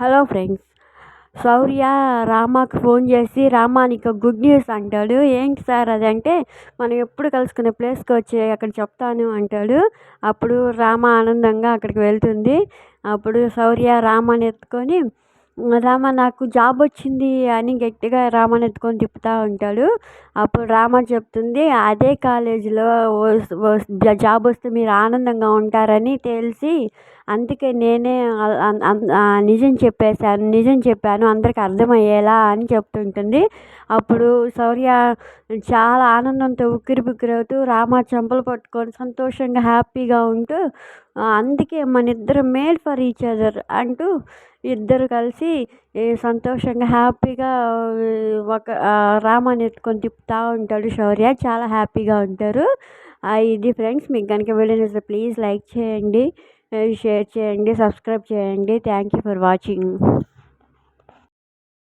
Hello friends. శౌర్య రామాకి phone చేసి రామా నీకు గుడ్ న్యూస్ అంటాడు. ఏంటి సార్ అది అంటే మనం ఎప్పుడు కలుసుకునే ప్లేస్కి వచ్చి అక్కడ చెప్తాను అంటాడు. అప్పుడు రామ ఆనందంగా అక్కడికి వెళ్తుంది. అప్పుడు శౌర్య రామాని ఎత్తుకొని రామ నాకు జాబ్ వచ్చింది అని గట్టిగా రామని ఎత్తుకొని తిప్పుతూ ఉంటాడు. అప్పుడు రామ చెప్తుంది అదే కాలేజీలో జాబ్ వస్తే మీరు ఆనందంగా ఉంటారని తెలిసి అందుకే నేనే నిజం చెప్పేశాను నిజం చెప్పాను అందరికీ అర్థమయ్యేలా అని చెప్తుంటుంది. అప్పుడు శౌర్య చాలా ఆనందంతో ఉక్కిరి బిక్కిరి అవుతూ రామ చెంపలు పట్టుకొని సంతోషంగా హ్యాపీగా ఉంటూ అందుకే మన ఇద్దరు మేడ్ ఫర్ ఈచ్ అదర్ అంటూ ఇద్దరు కలిసి సంతోషంగా హ్యాపీగా ఒక రామాని ఎత్తుకొని తిప్పుతూ ఉంటాడు శౌర్య. చాలా హ్యాపీగా ఉంటారు. ఇది ఫ్రెండ్స్ మీకు కనుక వీడియో నచ్చితే ప్లీజ్ లైక్ చేయండి షేర్ చేయండి సబ్స్క్రైబ్ చేయండి. Thank you for watching.